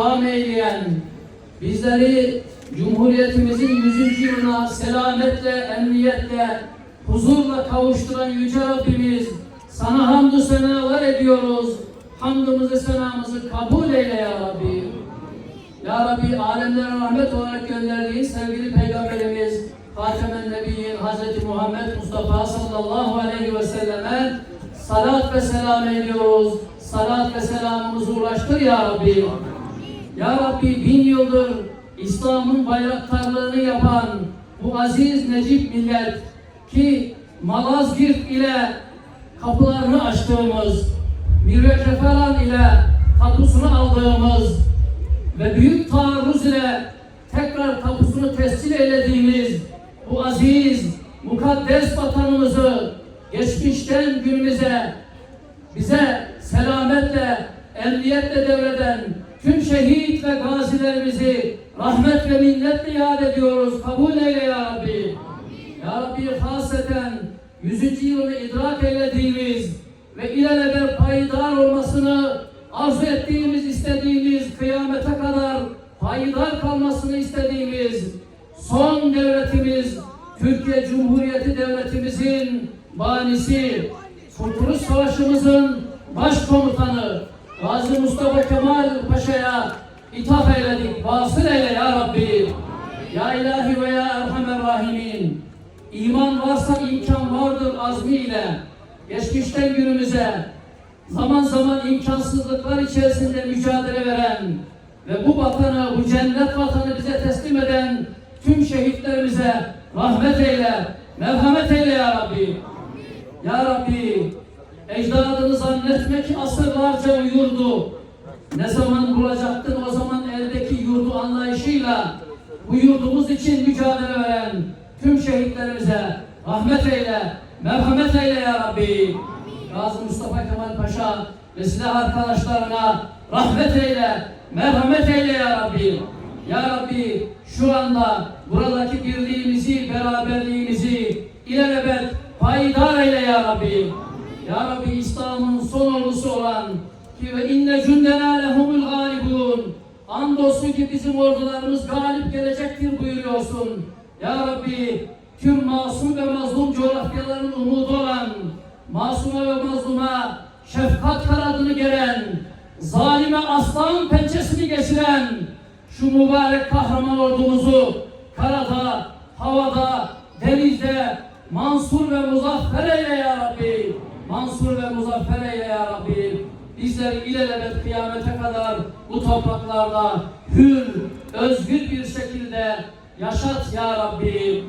ikram eyleyen, bizleri Cumhuriyetimizin 100. yılına selametle, emniyetle, huzurla kavuşturan Yüce Rabbimiz, sana hamdü senalar ediyoruz. Hamdımızı, senamızı kabul eyle ya Rabbi. Ya Rabbi alemlere rahmet olarak gönderdiğin sevgili Peygamberimiz Hatemen Nebiyyin Hz. Muhammed Mustafa sallallahu aleyhi ve selleme salat ve selam ediyoruz. Salat ve selamımızı ulaştır ya Rabbi. Ya Rabbi bin yıldır İslam'ın bayraktarlığını yapan bu aziz Necip millet ki Malazgirt ile kapılarını açtığımız, Mirve Keferan ile tapusunu aldığımız ve büyük taarruz ile tekrar tapusunu tescil eylediğimiz bu aziz, mukaddes vatanımızı geçmişten günümüze bize selametle, emniyetle devreden tüm şehit ve gazilerimizi rahmet ve minnetle yad ediyoruz. Kabul eyle ya Rabbi. Ya Rabbi haseten 100. yılını idrak eylediğimiz ve ilelebet payidar olmasını arzu ettiğimiz, istediğimiz kıyamete kadar payidar kalmasını istediğimiz son devletimiz Türkiye Cumhuriyeti Devletimizin banisi, Kurtuluş Savaşımızın başkomutanı Gazi Mustafa Kemal Paşa'ya ithaf eyledik. Vasıl eyle ya Rabbi. Ya ilahi ve ya erhamer rahimin. İman varsa imkan vardır azmiyle. Geçmişten günümüze zaman zaman imkansızlıklar içerisinde mücadele veren ve bu vatanı, bu cennet vatanı bize teslim eden tüm şehitlerimize rahmet eyle, merhamet eyle ya Rabbi. Ya Rabbi, ecdadını zannetmek asırlarca uyurdu. Ne zaman bulacaktın o zaman eldeki yurdu anlayışıyla bu yurdumuz için mücadele veren tüm şehitlerimize rahmet eyle, merhamet eyle ya Rabbi. Gazi Mustafa Kemal Paşa ve silah arkadaşlarına rahmet eyle, merhamet eyle ya Rabbi. Ya Rabbi şu anda buradaki birliğimizi, beraberliğimizi ilelebet payidar eyle ya Rabbi. Ya Rabbi İslam'ın son ordusu olan ki ve inne cündena lehumul galibun. Andolsun ki bizim ordularımız galip gelecektir buyuruyorsun. Ya Rabbi tüm masum ve mazlum coğrafyaların umudu olan masuma ve mazluma şefkat kanadını geren zalime aslan pençesini geçiren şu mübarek kahraman ordumuzu karada, havada, denizde mansur ve muzaffer eyle ya Rabbi. Mansur ve muzaffer eyle ya Rabbi. Bizleri ilelebet kıyamete kadar bu topraklarda hür, özgür bir şekilde yaşat ya Rabbi.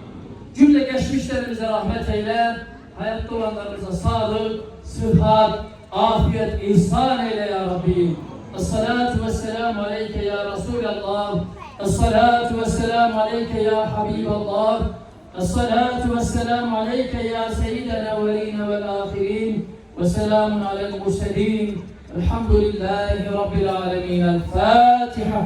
Cümle geçmişlerimize rahmet eyle. Hayatta olanlarımıza sağlık, sıhhat, afiyet, ihsan eyle ya Rabbi. Esselatu vesselamu aleyke ya Resulallah. Esselatu vesselamu aleyke ya Habiballah. الصلاة والسلام عليك يا سيد الأولين والآخرين وسلام على المرسلين. الحمد لله رب العالمين. الفاتحة.